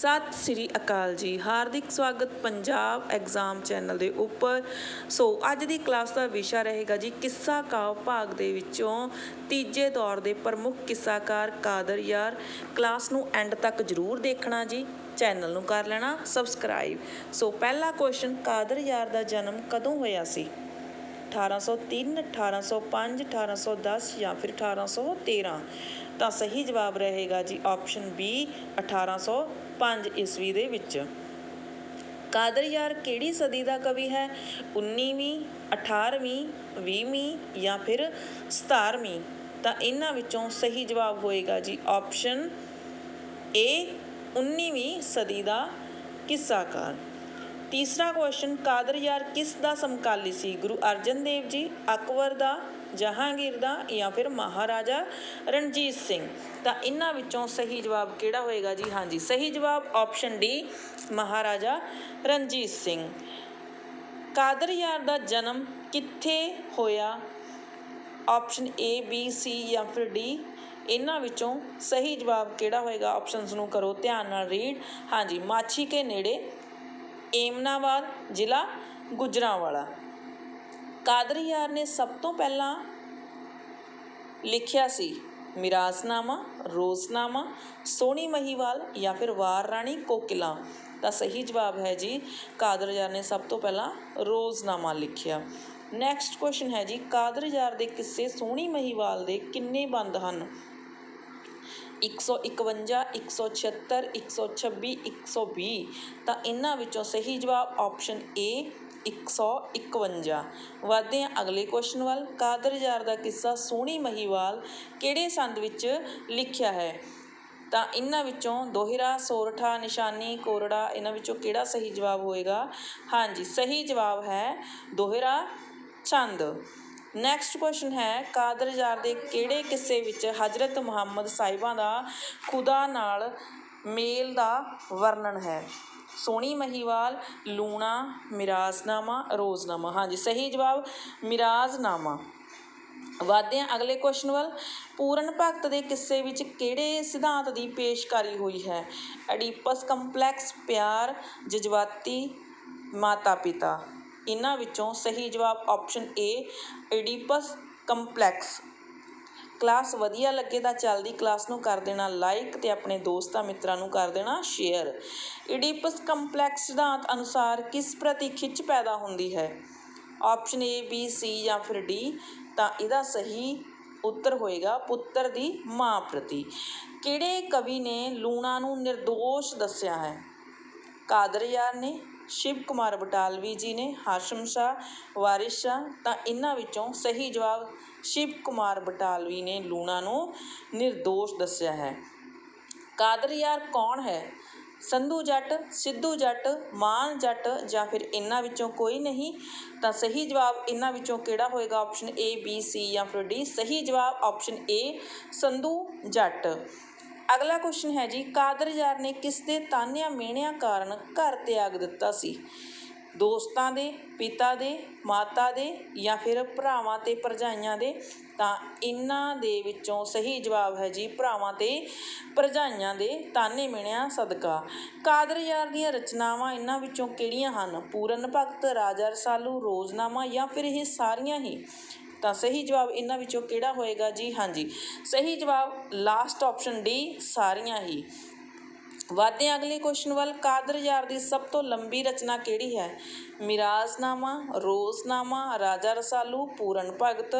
ਸਤਿ ਸ੍ਰੀ ਅਕਾਲ ਜੀ। ਹਾਰਦਿਕ ਸਵਾਗਤ Punjab exam channel ਦੇ ਉੱਪਰ। ਸੋ ਅੱਜ ਦੀ ਕਲਾਸ ਦਾ ਵਿਸ਼ਾ ਰਹੇਗਾ ਜੀ, ਕਿੱਸਾ ਕਾਵ ਭਾਗ ਦੇ ਵਿੱਚੋਂ ਤੀਜੇ ਦੌਰ ਦੇ ਪ੍ਰਮੁੱਖ ਕਿੱਸਾਕਾਰ ਕਾਦਰ ਯਾਰ। ਕਲਾਸ ਨੂੰ ਐਂਡ ਤੱਕ ਜ਼ਰੂਰ ਦੇਖਣਾ ਜੀ, ਚੈਨਲ ਨੂੰ ਕਰ ਲੈਣਾ ਸਬਸਕ੍ਰਾਈਬ। ਸੋ ਪਹਿਲਾ ਕੁਐਸਚਨ, ਕਾਦਰ ਯਾਰ ਦਾ ਜਨਮ ਕਦੋਂ ਹੋਇਆ ਸੀ? 1803 1805 1810 ਜਾਂ ਫਿਰ 1813 ਤਾਂ ਸਹੀ ਜਵਾਬ ਰਹੇਗਾ ਜੀ, ਆਪਸ਼ਨ ਬੀ 1805 ਈਸਵੀ ਦੇ ਵਿੱਚ। ਕਾਦਰ ਯਾਰ ਕਿਹੜੀ ਸਦੀ ਦਾ ਕਵੀ ਹੈ? 19ਵੀਂ 18ਵੀਂ 20ਵੀਂ ਜਾਂ ਫਿਰ 17ਵੀਂ ਤਾਂ ਇਹਨਾਂ ਵਿੱਚੋਂ ਸਹੀ ਜਵਾਬ ਹੋਏਗਾ ਜੀ ਆਪਸ਼ਨ ਏ 19ਵੀਂ ਸਦੀ ਦਾ ਕਿੱਸਾਕਾਰ। ਤੀਸਰਾ ਕੁਐਸਚਨ ਕਾਦਰ ਯਾਰ ਕਿਸ ਦਾ ਸਮਕਾਲੀ ਸੀ? ਗੁਰੂ ਅਰਜਨ ਦੇਵ ਜੀ, ਅਕਬਰ ਦਾ, ਜਹਾਂਗੀਰ ਦਾ ਜਾਂ ਫਿਰ ਮਹਾਰਾਜਾ ਰਣਜੀਤ ਸਿੰਘ? ਤਾਂ ਇਹਨਾਂ ਵਿੱਚੋਂ ਸਹੀ ਜਵਾਬ ਕਿਹੜਾ ਹੋਏਗਾ ਜੀ? ਹਾਂਜੀ, ਸਹੀ ਜਵਾਬ ਆਪਸ਼ਨ ਡੀ ਮਹਾਰਾਜਾ ਰਣਜੀਤ ਸਿੰਘ। ਕਾਦਰ ਯਾਰ ਦਾ ਜਨਮ ਕਿੱਥੇ ਹੋਇਆ? ਆਪਸ਼ਨ ਏ ਬੀ ਸੀ ਜਾਂ ਫਿਰ ਡੀ ਇਹਨਾਂ ਵਿੱਚੋਂ ਸਹੀ ਜਵਾਬ ਕਿਹੜਾ ਹੋਏਗਾ? ਆਪਸ਼ਨਸ ਨੂੰ ਕਰੋ ਧਿਆਨ ਨਾਲ ਰੀਡ ਹਾਂਜੀ, ਮਾਛੀ ਕੇ ਨੇੜੇ ਏਮਨਾਬਾਦ ਜ਼ਿਲ੍ਹਾ ਗੁਜਰਾਂਵਾਲਾ। ਕਾਦਰ ਯਾਰ ਨੇ ਸਭ ਤੋਂ ਪਹਿਲਾਂ ਲਿਖਿਆ ਸੀ, ਮਿਰਾਸਨਾਮਾ ਰੋਜ਼ਨਾਮਾ ਸੋਹਣੀ ਮਹੀਵਾਲ ਜਾਂ ਫਿਰ ਵਾਰ ਰਾਣੀ ਕੋਕਿਲਾ। ਤਾਂ ਸਹੀ ਜਵਾਬ ਹੈ ਜੀ, ਕਾਦਰ ਯਾਰ ਨੇ ਸਭ ਤੋਂ ਪਹਿਲਾਂ ਰੋਜ਼ਨਾਮਾ ਲਿਖਿਆ। ਨੈਕਸਟ ਕੁਐਸਚਨ ਹੈ ਜੀ, ਕਾਦਰ ਯਾਰ ਦੇ ਕਿੱਸੇ ਸੋਹਣੀ ਮਹੀਵਾਲ ਦੇ ਕਿੰਨੇ ਬੰਦ ਹਨ? 151 176 126 120 ਤਾਂ ਇਹਨਾਂ ਵਿੱਚੋਂ ਸਹੀ ਜਵਾਬ ਆਪਸ਼ਨ ਏ 151 ਵਧਦੇ ਹਾਂ ਅਗਲੇ ਕੁਐਸਚਨ ਵੱਲ। ਕਾਦਰ ਯਾਰ ਦਾ ਕਿੱਸਾ ਸੋਹਣੀ ਮਹੀਵਾਲ ਕਿਹੜੇ ਸੰਦ ਵਿੱਚ ਲਿਖਿਆ ਹੈ? ਤਾਂ ਇਹਨਾਂ ਵਿੱਚੋਂ ਦੋਹਿਰਾ, ਸੋਰਠਾ, ਨਿਸ਼ਾਨੀ, ਕੋਰੜਾ, ਇਹਨਾਂ ਵਿੱਚੋਂ ਕਿਹੜਾ ਸਹੀ ਜਵਾਬ ਹੋਏਗਾ? ਹਾਂਜੀ, ਸਹੀ ਜਵਾਬ ਹੈ ਦੋਹਿਰਾ ਛੰਦ। ਨੈਕਸਟ ਕੁਐਸਚਨ ਹੈ ਕਾਦਰ ਯਾਰ ਦੇ ਕਿਹੜੇ ਕਿੱਸੇ ਵਿੱਚ ਹਜ਼ਰਤ ਮੁਹੰਮਦ ਸਾਹਿਬਾਂ ਦਾ ਖੁਦਾ ਨਾਲ ਮੇਲ ਦਾ ਵਰਣਨ ਹੈ? ਸੋਹਣੀ ਮਹੀਵਾਲ, ਲੂਣਾ, ਮਿਰਾਜ਼ਨਾਮਾ, ਰੋਜ਼ਨਾਮਾ। ਹਾਂਜੀ, ਸਹੀ ਜਵਾਬ, ਮਿਰਾਜ਼ਨਾਮਾ। ਵਧਦੇ ਹਾਂ ਅਗਲੇ ਕੁਐਸਚਨ ਵੱਲ। ਪੂਰਨ ਭਗਤ ਦੇ ਕਿੱਸੇ ਵਿੱਚ ਕਿਹੜੇ ਸਿਧਾਂਤ ਦੀ ਪੇਸ਼ਕਾਰੀ ਹੋਈ ਹੈ? ਐਡੀਪਸ ਕੰਪਲੈਕਸ ਪਿਆਰ, ਜਜ਼ਬਾਤੀ ਮਾਤਾ ਪਿਤਾ ਇਹਨਾਂ ਵਿੱਚੋਂ ਸਹੀ ਜਵਾਬ option A Oedipus complex class ਵਧੀਆ ਲੱਗੇ ਤਾਂ ਚੱਲਦੀ ਕਲਾਸ ਨੂੰ ਕਰ ਦੇਣਾ ਲਾਈਕ ਤੇ ਆਪਣੇ ਦੋਸਤਾਂ ਮਿੱਤਰਾਂ ਨੂੰ ਕਰ ਦੇਣਾ ਸ਼ੇਅਰ ਇਡੀਪਸ ਕੰਪਲੈਕਸ ਸਿਧਾਂਤ ਅਨੁਸਾਰ ਕਿਸ ਪ੍ਰਤੀ ਖਿੱਚ ਪੈਦਾ ਹੁੰਦੀ ਹੈ? ਆਪਸ਼ਨ ਏ ਬੀ ਸੀ ਜਾਂ ਫਿਰ ਡੀ ਤਾਂ ਇਹਦਾ ਸਹੀ ਉੱਤਰ ਹੋਏਗਾ ਪੁੱਤਰ ਦੀ ਮਾਂ ਪ੍ਰਤੀ। ਕਿਹੜੇ ਕਵੀ ਨੇ ਲੂਣਾ ਨੂੰ નિર્ਦੋਸ਼ ਦੱਸਿਆ ਹੈ? ਕਾਦਰ ਯਾਰ ਨੇ ਸ਼ਿਵ ਕੁਮਾਰ ਬਟਾਲਵੀ ਜੀ ਨੇ, ਹਾਸ਼ਮ ਸ਼ਾਹ, ਵਾਰਿਸ ਸ਼ਾਹ, ਤਾਂ ਇਹਨਾਂ ਵਿੱਚੋਂ ਸਹੀ ਜਵਾਬ ਸ਼ਿਵ ਕੁਮਾਰ ਬਟਾਲਵੀ ਨੇ ਲੂਣਾ ਨੂੰ નિર્ਦੋਸ਼ ਦੱਸਿਆ ਹੈ। ਕਾਦਰ ਯਾਰ ਕੌਣ ਹੈ? ਸੰਧੂ ਜੱਟ, ਸਿੱਧੂ ਜੱਟ, ਮਾਨ ਜੱਟ ਜਾਂ ਫਿਰ ਇਹਨਾਂ ਵਿੱਚੋਂ ਕੋਈ ਨਹੀਂ? ਤਾਂ ਸਹੀ ਜਵਾਬ ਇਹਨਾਂ ਵਿੱਚੋਂ ਕਿਹੜਾ ਹੋਏਗਾ? ਆਪਸ਼ਨ ਏ ਬੀ ਸੀ ਜਾਂ ਫਿਰ ਡੀ ਸਹੀ ਜਵਾਬ ਆਪਸ਼ਨ ਏ ਸੰਧੂ ਜੱਟ। ਅਗਲਾ ਕੁਐਸਚਨ ਹੈ ਜੀ, ਕਾਦਰ ਯਾਰ ਨੇ ਕਿਸ ਦੇ ਤਾਨਿਆਂ ਮਿਹਣਿਆਂ ਕਾਰਨ ਘਰ ਤਿਆਗ ਦਿੱਤਾ ਸੀ? ਦੋਸਤਾਂ ਦੇ, ਪਿਤਾ ਦੇ, ਮਾਤਾ ਦੇ ਜਾਂ ਫਿਰ ਭਰਾਵਾਂ ਤੇ ਭਰਜਾਈਆਂ ਦੇ? ਤਾਂ ਇਹਨਾਂ ਦੇ ਵਿੱਚੋਂ ਸਹੀ ਜਵਾਬ ਹੈ ਜੀ, ਭਰਾਵਾਂ ਤੇ ਭਰਜਾਈਆਂ ਦੇ ਤਾਨੇ ਮਿਣਿਆ ਸਦਕਾ। ਕਾਦਰ ਯਾਰ ਦੀਆਂ ਰਚਨਾਵਾਂ ਇਹਨਾਂ ਵਿੱਚੋਂ ਕਿਹੜੀਆਂ ਹਨ? ਪੂਰਨ ਭਗਤ, ਰਾਜਾ ਰਸਾਲੂ, ਰੋਜ਼ਨਾਮਾ ਜਾਂ ਫਿਰ ਇਹ ਸਾਰੀਆਂ ਹੀ? ਤਾਂ ਸਹੀ ਜਵਾਬ ਇਹਨਾਂ ਵਿੱਚੋਂ ਕਿਹੜਾ ਹੋਏਗਾ? ਜੀ ਹਾਂਜੀ। ਸਹੀ ਜਵਾਬ ਲਾਸਟ ਆਪਸ਼ਨ ਡੀ ਸਾਰੀਆਂ ਹੀ। ਵਧਦੇ ਹਾਂ ਅਗਲੇ ਕੁਐਸਚਨ ਵੱਲ, ਕਾਦਰ ਯਾਰ ਦੀ ਸਭ ਤੋਂ ਲੰਬੀ ਰਚਨਾ ਕਿਹੜੀ ਹੈ? ਮਿਰਾਜ਼ਨਾਮਾ, ਰੋਜ਼ਨਾਮਾ, ਰਾਜਾ ਰਸਾਲੂ, ਪੂਰਨ ਭਗਤ।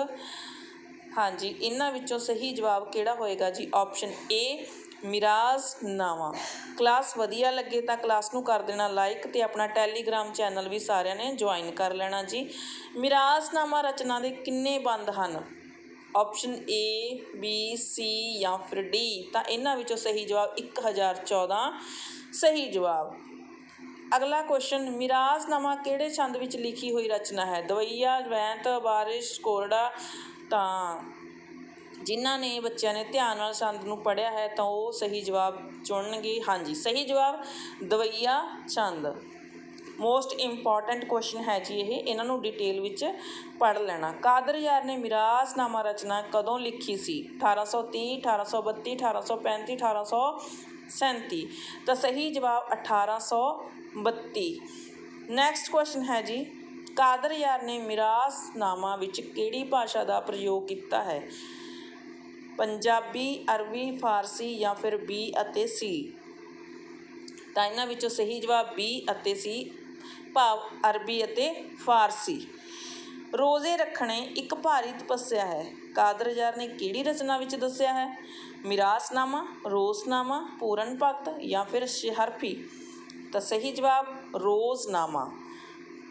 ਹਾਂਜੀ, ਇਹਨਾਂ ਵਿੱਚੋਂ ਸਹੀ ਜਵਾਬ ਕਿਹੜਾ ਹੋਏਗਾ? ਜੀ ਆਪਸ਼ਨ ਏ ਮਿਰਾਜ਼ਨਾਮਾ ਕਲਾਸ ਵਧੀਆ ਲੱਗੇ ਤਾਂ ਕਲਾਸ ਨੂੰ ਕਰ ਦੇਣਾ ਲਾਈਕ ਅਤੇ ਆਪਣਾ ਟੈਲੀਗ੍ਰਾਮ ਚੈਨਲ ਵੀ ਸਾਰਿਆਂ ਨੇ ਜੁਆਇਨ ਕਰ ਲੈਣਾ ਜੀ। ਮਿਰਾਜ਼ਨਾਮਾ ਰਚਨਾ ਦੇ ਕਿੰਨੇ ਬੰਦ ਹਨ? ਆਪਸ਼ਨ ਏ ਬੀ ਸੀ ਜਾਂ ਫਿਰ ਡੀ ਤਾਂ ਇਹਨਾਂ ਵਿੱਚੋਂ ਸਹੀ ਜਵਾਬ 1014 ਸਹੀ ਜਵਾਬ। ਅਗਲਾ ਕੁਐਸਚਨ ਮਿਰਾਜ਼ਨਾਮਾ ਕਿਹੜੇ ਛੰਦ ਵਿੱਚ ਲਿਖੀ ਹੋਈ ਰਚਨਾ ਹੈ? ਦਵਈਆ ਵੈਂਤ ਬਾਰਿਸ਼, ਕੋਰੜਾ ਤਾਂ ਜਿਨ੍ਹਾਂ ਨੇ ਬੱਚਿਆਂ ਨੇ ਧਿਆਨ ਨਾਲ ਛੰਦ ਨੂੰ ਪੜ੍ਹਿਆ ਹੈ ਤਾਂ ਉਹ ਸਹੀ ਜਵਾਬ ਚੁਣਨਗੇ। ਹਾਂਜੀ, ਸਹੀ ਜਵਾਬ ਦਵਈਆ ਛੰਦ ਮੋਸਟ ਇੰਪੋਰਟੈਂਟ ਕੁਐਸਚਨ ਹੈ ਜੀ ਇਹ। ਇਹਨਾਂ ਨੂੰ ਡਿਟੇਲ ਵਿੱਚ ਪੜ੍ਹ ਲੈਣਾ। ਕਾਦਰ ਯਾਰ ਨੇ ਮਿਰਾਸਨਾਮਾ ਰਚਨਾ ਕਦੋਂ ਲਿਖੀ ਸੀ? 1830 1832 1835 1840 37 ਤਾਂ ਸਹੀ ਜਵਾਬ 1832 ਨੈਕਸਟ ਕੁਐਸਚਨ ਹੈ ਜੀ। ਕਾਦਰ ਯਾਰ ਨੇ ਮਿਰਾਸਨਾਮਾ ਵਿੱਚ ਕਿਹੜੀ ਭਾਸ਼ਾ ਦਾ ਪ੍ਰਯੋਗ ਕੀਤਾ ਹੈ? ਪੰਜਾਬੀ, ਅਰਬੀ, ਫਾਰਸੀ ਜਾਂ ਫਿਰ ਬੀ ਅਤੇ ਸੀ। ਤਾਂ ਇਹਨਾਂ ਵਿੱਚੋਂ ਸਹੀ ਜਵਾਬ ਬੀ ਅਤੇ ਸੀ, ਭਾਵ ਅਰਬੀ ਅਤੇ ਫਾਰਸੀ। ਰੋਜ਼ੇ ਰੱਖਣੇ ਇੱਕ ਭਾਰੀ ਤਪੱਸਿਆ ਹੈ। ਕਾਦਰਯਾਰ ਨੇ ਕਿਹੜੀ ਰਚਨਾ ਵਿੱਚ ਦੱਸਿਆ ਹੈ? ਮਿਰਾਸਨਾਮਾ, ਰੋਸਨਾਮਾ, ਪੂਰਨ ਭਗਤ ਜਾਂ ਫਿਰ ਸ਼ਹਰਫੀ? ਤਾਂ ਸਹੀ ਜਵਾਬ ਰੋਜ਼ਨਾਮਾ।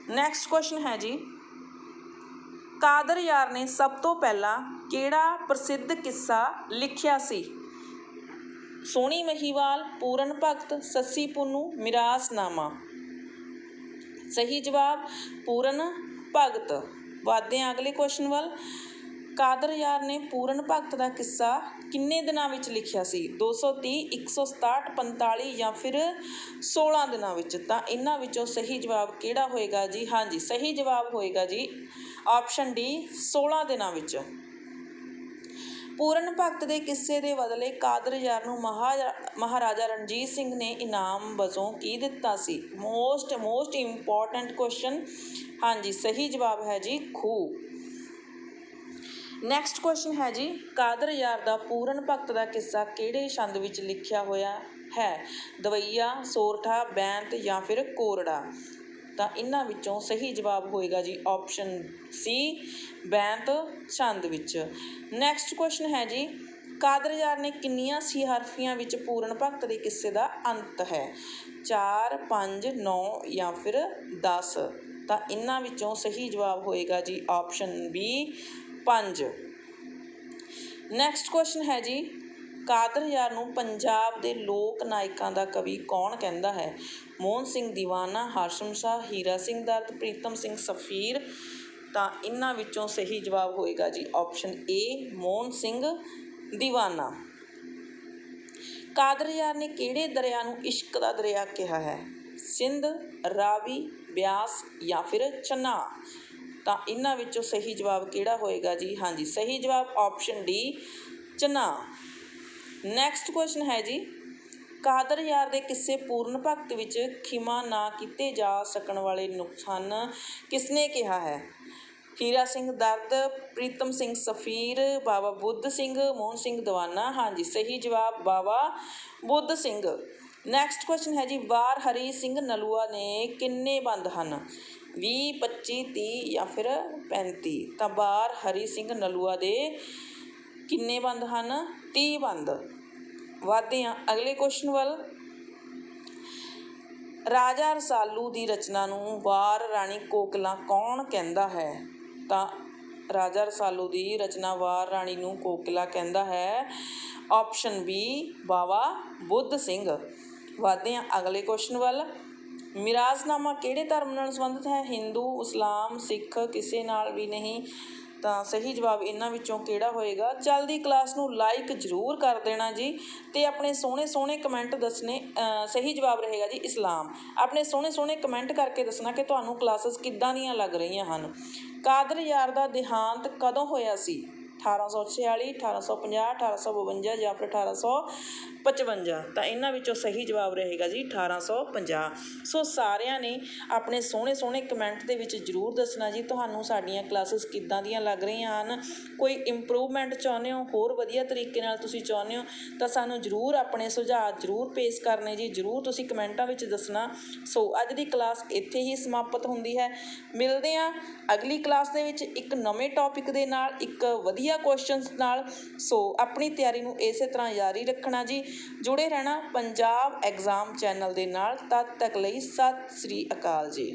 ਨੈਕਸਟ ਕੁਐਸਚਨ ਹੈ ਜੀ। ਕਾਦਰਯਾਰ ਨੇ ਸਭ ਤੋਂ ਪਹਿਲਾਂ ਕਿਹੜਾ ਪ੍ਰਸਿੱਧ ਕਿੱਸਾ ਲਿਖਿਆ ਸੀ? ਸੋਹਣੀ ਮਹੀਵਾਲ, ਪੂਰਨ ਭਗਤ, ਸੱਸੀ ਪੁੰਨੂ, ਮਿਰਾਸਨਾਮਾ। ਸਹੀ ਜਵਾਬ, ਪੂਰਨ ਭਗਤ। ਵਾਧੇ ਹਾਂ ਅਗਲੇ ਕੁਐਸਚਨ ਵੱਲ। ਕਾਦਰ ਯਾਰ ਨੇ ਪੂਰਨ ਭਗਤ ਦਾ ਕਿੱਸਾ ਕਿੰਨੇ ਦਿਨਾਂ ਵਿੱਚ ਲਿਖਿਆ ਸੀ? 230 167 45 ਜਾਂ ਫਿਰ 16 ਦਿਨਾਂ ਵਿੱਚ? ਤਾਂ ਇਹਨਾਂ ਵਿੱਚੋਂ ਸਹੀ ਜਵਾਬ ਕਿਹੜਾ ਹੋਏਗਾ ਜੀ? ਹਾਂਜੀ, ਸਹੀ ਜਵਾਬ ਹੋਏਗਾ ਜੀ ਆਪਸ਼ਨ ਡੀ 16 ਦਿਨਾਂ ਵਿੱਚ। ਪੂਰਨ ਭਗਤ ਦੇ ਕਿੱਸੇ ਦੇ ਬਦਲੇ ਕਾਦਰ ਯਾਰ ਨੂੰ ਮਹਾਰਾ ਮਹਾਰਾਜਾ ਰਣਜੀਤ ਸਿੰਘ ਨੇ ਇਨਾਮ ਵਜੋਂ ਕੀ ਦਿੱਤਾ ਸੀ? ਮੋਸਟ ਮੋਸਟ ਇੰਪੋਰਟੈਂਟ ਕੁਐਸਚਨ ਹਾਂਜੀ, ਸਹੀ ਜਵਾਬ ਹੈ ਜੀ, ਖੂਹ। ਨੈਕਸਟ ਕੁਐਸਚਨ ਹੈ ਜੀ, ਕਾਦਰ ਯਾਰ ਦਾ ਪੂਰਨ ਭਗਤ ਦਾ ਕਿੱਸਾ ਕਿਹੜੇ ਛੰਦ ਵਿੱਚ ਲਿਖਿਆ ਹੋਇਆ ਹੈ? ਦਵਈਆ, ਸੋਰਠਾ, ਬੈਂਤ ਜਾਂ ਫਿਰ ਕੋਰੜਾ? ਤਾਂ ਇਹਨਾਂ ਵਿੱਚੋਂ ਸਹੀ ਜਵਾਬ ਹੋਏਗਾ ਜੀ ਆਪਸ਼ਨ ਸੀ ਬੈਂਤ ਛੰਦ ਵਿੱਚ। ਨੈਕਸਟ ਕੁਐਸਚਨ ਹੈ ਜੀ, ਕਾਦਰ ਯਾਰ ਨੇ ਕਿੰਨੀਆਂ ਸੀ ਹਰਫੀਆਂ ਵਿੱਚ ਪੂਰਨ ਭਗਤ ਦੇ ਕਿੱਸੇ ਦਾ ਅੰਤ ਹੈ? 4 5 9 ਜਾਂ ਫਿਰ 10 ਤਾਂ ਇਹਨਾਂ ਵਿੱਚੋਂ ਸਹੀ ਜਵਾਬ ਹੋਏਗਾ ਜੀ ਆਪਸ਼ਨ ਬੀ 5 ਨੈਕਸਟ ਕੁਐਸਚਨ ਹੈ ਜੀ ਕਾਦਰ ਯਾਰ ਨੂੰ ਪੰਜਾਬ ਦੇ ਲੋਕ ਨਾਇਕਾਂ ਦਾ ਕਵੀ ਕੌਣ ਕਹਿੰਦਾ ਹੈ? ਮੋਹਨ ਸਿੰਘ ਦੀਵਾਨਾ ਹਾਸ਼ਮ ਸ਼ਾਹ, ਹੀਰਾ ਸਿੰਘ ਦਰਦ, ਪ੍ਰੀਤਮ ਸਿੰਘ ਸਫੀਰ। ਤਾਂ ਇਹਨਾਂ ਵਿੱਚੋਂ ਸਹੀ ਜਵਾਬ ਹੋਏਗਾ ਜੀ ਆਪਸ਼ਨ ਏ ਮੋਹਨ ਸਿੰਘ ਦੀਵਾਨਾ। ਕਾਦਰ ਯਾਰ ਨੇ ਕਿਹੜੇ ਦਰਿਆ ਨੂੰ ਇਸ਼ਕ ਦਾ ਦਰਿਆ ਕਿਹਾ ਹੈ? ਸਿੰਧ, ਰਾਵੀ, ਬਿਆਸ ਜਾਂ ਫਿਰ ਚਨਾ? ਤਾਂ ਇਹਨਾਂ ਵਿੱਚੋਂ ਸਹੀ ਜਵਾਬ ਕਿਹੜਾ ਹੋਏਗਾ ਜੀ? ਹਾਂਜੀ, ਸਹੀ ਜਵਾਬ ਆਪਸ਼ਨ ਡੀ ਚਨਾ। ਨੈਕਸਟ ਕੁਐਸਚਨ ਹੈ ਜੀ। ਕਾਦਰ ਯਾਰ ਦੇ ਕਿਸੇ ਪੂਰਨ ਭਗਤ ਵਿੱਚ ਖਿਮਾ ਨਾ ਕੀਤੇ ਜਾ ਸਕਣ ਵਾਲੇ ਨੁਕਸਾਨ ਕਿਸਨੇ ਕਿਹਾ ਹੈ? ਹੀਰਾ ਸਿੰਘ ਦਰਦ, ਪ੍ਰੀਤਮ ਸਿੰਘ ਸਫੀਰ ਬਾਬਾ ਬੁੱਧ ਸਿੰਘ, ਮੋਹਨ ਸਿੰਘ ਦਵਾਨਾ। ਹਾਂਜੀ ਸਹੀ ਜਵਾਬ ਬਾਬਾ ਬੁੱਧ ਸਿੰਘ। ਨੈਕਸਟ ਕੁਐਸਚਨ ਹੈ ਜੀ, ਵਾਰ ਹਰੀ ਸਿੰਘ ਨਲੂਆ ਨੇ ਕਿੰਨੇ ਬੰਦ ਹਨ? 20 25 30 ਜਾਂ ਫਿਰ 35 ਤਾਂ ਵਾਰ ਹਰੀ ਸਿੰਘ ਨਲੂਆ ਦੇ ਕਿੰਨੇ ਬੰਦ ਹਨ? 30 ਬੰਦ। ਵਾਧੇ ਹਾਂ ਅਗਲੇ ਕੁਐਸਚਨ ਵੱਲ। ਰਾਜਾ ਰਸਾਲੂ ਦੀ ਰਚਨਾ ਨੂੰ ਵਾਰ ਰਾਣੀ ਕੋਕਲਾ ਕੌਣ ਕਹਿੰਦਾ ਹੈ? ਤਾਂ ਰਾਜਾ ਰਸਾਲੂ ਦੀ ਰਚਨਾ ਵਾਰ ਰਾਣੀ ਨੂੰ ਕੋਕਲਾ ਕਹਿੰਦਾ ਹੈ। Option B Bawa Budh Singh. ਵਾਧੇ ਹਾਂ ਅਗਲੇ ਕੁਐਸਚਨ ਵੱਲ। ਮਿਰਾਜ਼ਨਾਮਾ ਕਿਹੜੇ ਧਰਮ ਨਾਲ ਸੰਬੰਧਿਤ ਹੈ? ਹਿੰਦੂ, ਇਸਲਾਮ, ਸਿੱਖ ਕਿਸੇ ਨਾਲ ਵੀ ਨਹੀਂ। ਤਾਂ ਸਹੀ ਜਵਾਬ ਇਹਨਾਂ ਵਿੱਚੋਂ ਕਿਹੜਾ ਹੋਏਗਾ? ਚੱਲਦੀ ਕਲਾਸ ਨੂੰ ਲਾਈਕ ਜ਼ਰੂਰ ਕਰ ਦੇਣਾ ਜੀ ਤੇ ਆਪਣੇ ਸੋਹਣੇ ਸੋਹਣੇ ਕਮੈਂਟ ਦੱਸਣੇ ਸਹੀ ਜਵਾਬ ਰਹੇਗਾ ਜੀ ਇਸਲਾਮ। ਆਪਣੇ ਸੋਹਣੇ ਸੋਹਣੇ ਕਮੈਂਟ ਕਰਕੇ ਦੱਸਣਾ ਕਿ ਤੁਹਾਨੂੰ ਕਲਾਸਿਸ ਕਿੱਦਾਂ ਦੀਆਂ ਲੱਗ ਰਹੀਆਂ ਹਨ। ਕਾਦਰ ਯਾਰ ਦਾ ਦੇਹਾਂਤ ਕਦੋਂ ਹੋਇਆ ਸੀ? 1846 1850 1852 ਜਾਂ ਫਿਰ ਪਚਵੰਜਾ। ਤਾਂ ਇਹਨਾਂ ਵਿੱਚੋਂ ਸਹੀ ਜਵਾਬ ਰਹੇਗਾ ਜੀ 1850 ਸੋ ਸਾਰਿਆਂ ਨੇ ਆਪਣੇ ਸੋਹਣੇ ਸੋਹਣੇ ਕਮੈਂਟ ਦੇ ਵਿੱਚ ਜਰੂਰ ਦੱਸਣਾ ਜੀ, ਤੁਹਾਨੂੰ ਸਾਡੀਆਂ ਕਲਾਸਿਸ ਕਿੱਦਾਂ ਦੀਆਂ ਲੱਗ ਰਹੀਆਂ ਹਨ? ਕੋਈ ਇੰਪਰੂਵਮੈਂਟ ਚਾਹੁੰਦੇ ਹੋ? ਹੋਰ ਵਧੀਆ ਤਰੀਕੇ ਨਾਲ ਤੁਸੀਂ ਚਾਹੁੰਦੇ ਹੋ? ਤਾਂ ਸਾਨੂੰ ਜਰੂਰ ਆਪਣੇ ਸੁਝਾਅ ਜਰੂਰ ਪੇਸ਼ ਕਰਨੇ ਜੀ, ਜਰੂਰ ਤੁਸੀਂ ਕਮੈਂਟਾਂ ਵਿੱਚ ਦੱਸਣਾ। ਸੋ ਅੱਜ ਦੀ ਕਲਾਸ ਇੱਥੇ ਹੀ ਸਮਾਪਤ ਹੁੰਦੀ ਹੈ। ਮਿਲਦੇ ਹਾਂ ਅਗਲੀ ਕਲਾਸ ਦੇ ਵਿੱਚ ਇੱਕ ਨਵੇਂ ਟੌਪਿਕ ਦੇ ਨਾਲ, ਇੱਕ ਵਧੀਆ ਕੁਐਸਚਨਸ ਨਾਲ। ਸੋ ਆਪਣੀ ਤਿਆਰੀ ਨੂੰ ਇਸੇ ਤਰ੍ਹਾਂ ਜਾਰੀ ਰੱਖਣਾ ਜੀ। ਜੁੜੇ ਰਹਿਣਾ ਪੰਜਾਬ ਐਗਜ਼ਾਮ ਚੈਨਲ ਦੇ ਨਾਲ ਤਦ ਤੱਕ ਲਈ ਸਤਿ ਸ੍ਰੀ ਅਕਾਲ ਜੀ।